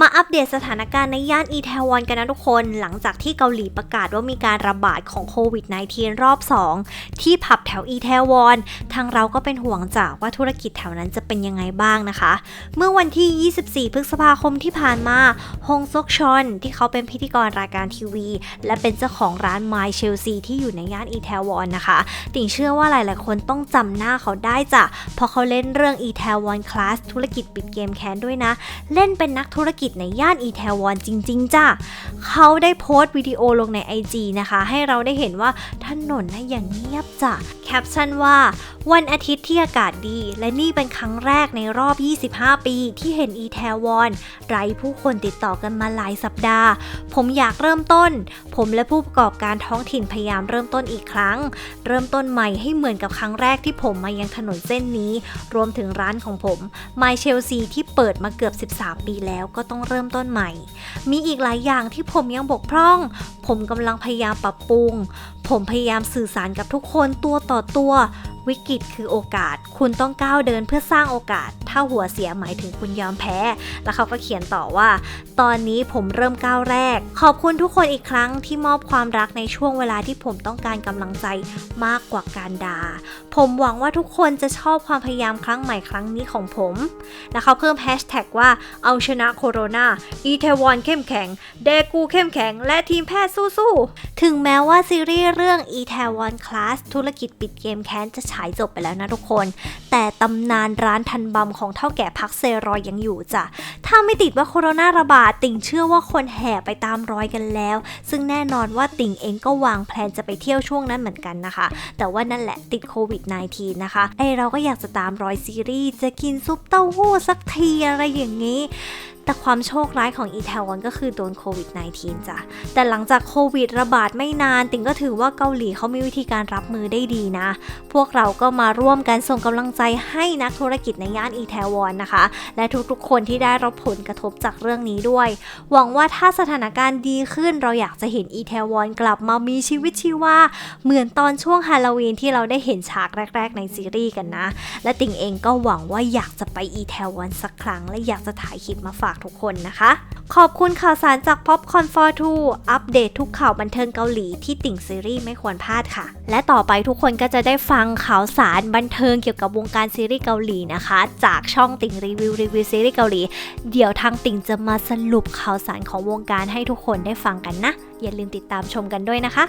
มาอัปเดตสถานการณ์ในย่านอีแทวอนกันนะทุกคน หลังจากที่เกาหลีประกาศว่ามีการระบาดของโควิด -19 รอบ 2 ที่ผับแถวอีแทวอน ทางเราก็เป็นห่วงจากว่าธุรกิจแถวนั้นจะเป็นยังไงบ้างนะคะ เมื่อวันที่ 24 พฤษภาคมที่ผ่านมาฮงซกชอน ที่เขาเป็นพิธีกรรายการทีวี และเป็นเจ้าของร้าน My Chelsea ที่อยู่ในย่านอีแทวอนนะคะ ติ่งเชื่อว่าหลาย ๆ คนต้องจำหน้าเขาได้จ้ะเพราะเขาเล่นเรื่อง e t a w o n Class ธุรกิจปิดเกมแค้นด้วยนะ เล่นเป็นนักธุรกิจในย่านอีแทวอนจริง ๆ จ้ะเขาได้โพสต์วิดีโอลงใน IG นะคะ ให้เราได้เห็นว่าถนนนะอย่างเงียบจ้ะ ปชั่นว่า วันอาทิตย์ที่อากาศดี และนี่เป็นครั้งแรกในรอบ 25 ปี ที่เห็น e t a w o n ไร้ผู้คนติดต่อกันมาหลายสัปดาห์ ผมอยากเริ่มต้น ผมและผู้ประกอบการท้องถิ่นพยายามเริ่มต้นอีกครั้ง เริ่มต้นใหม่ให้เหมือนกับครั้งแรกที่ผมมายังถนนเส้นนี้ รวมถึงร้านของผม My Chelsea ที่เปิดมาเกือบ 13 ปีแล้วก็ต้องเริ่มต้นใหม่ มีอีกหลายอย่างที่ผมยังบกพร่อง ผมกำลังพยายามปรับปรุง ผมพยายามสื่อสารกับทุกคนตัวต่อตัววิกฤตคือโอกาส คุณต้องก้าวเดินเพื่อสร้างโอกาส ถ้าหัวเสียหมายถึงคุณยอมแพ้ แล้วเขาก็เขียนต่อว่า ตอนนี้ผมเริ่มก้าวแรก ขอบคุณทุกคนอีกครั้งที่มอบความรักในช่วงเวลาที่ผมต้องการกำลังใจมากกว่าการด่า ผมหวังว่าทุกคนจะชอบความพยายามครั้งใหม่ครั้งนี้ของผม แล้วเขาเพิ่มแฮชแท็กว่าเอาชนะโคโรนาอีเทวอนเข้มแข็ง เดกูเข้มแข็ง และทีมแพทย์สู้ๆ ถึงแม้ว่าซีรีส์เรื่อง e t a w o n Class ธุรกิจปิดเกมแค้นจะฉายจบไปแล้วนะทุกคน แต่ตำนานร้านทันบำของเท่าแก่พักเซรอยยังอยู่จ้ะ ถ้าไม่ติดว่าโคโรนาระบาดติ่งเชื่อว่าคนแห่ไปตามรอยกันแล้ว ซึ่งแน่นอนว่าติ่งเองก็วางแผนจะไปเที่ยวช่วงนั้นเหมือนกันนะคะ แต่ว่านั่นแหละติดโควิด -19 นะคะไอเราก็อยากจะตามรอยซีรีส์จะกินซุปเต้าหู้สักทีอะไรอย่างนี้ แต่ความโชคร้ายของอีแทวอนก็คือโดนโควิด -19 จ้ะ แต่หลังจากโควิดระบาดไม่นาน ติ่งก็ถือว่าเกาหลีเขามีวิธีการรับมือได้ดีนะ พวกเราก็มาร่วมกันส่งกำลังใจให้นักธุรกิจในย่านอีแทวอนนะคะ และทุกๆคนที่ได้รับผลกระทบจากเรื่องนี้ด้วย หวังว่าถ้าสถานการณ์ดีขึ้น เราอยากจะเห็นอีแทวอนกลับมามีชีวิตชีวาเหมือนตอนช่วงฮาโลวีนที่เราได้เห็นฉากแรก ๆ ในซีรีส์กันนะ และติ่งเองก็หวังว่าอยากจะไปอีแทวอนสักครั้ง และอยากจะถ่ายคลิปมาฝากากทุกคนนะคะ ขอบคุณข่าวสารจาก Popcorn for Two อัปเดตทุกข่าวบันเทิงเกาหลีที่ติ่งซีรีส์ไม่ควรพลาดค่ะ และต่อไปทุกคนก็จะได้ฟังข่าวสารบันเทิงเกี่ยวกับวงการซีรีส์เกาหลีนะคะ จากช่องติ่งรีวิวรีวิวซีรีส์เกาหลี เดี๋ยวทางติ่งจะมาสรุปข่าวสารของวงการให้ทุกคนได้ฟังกันนะ อย่าลืมติดตามชมกันด้วยนะคะ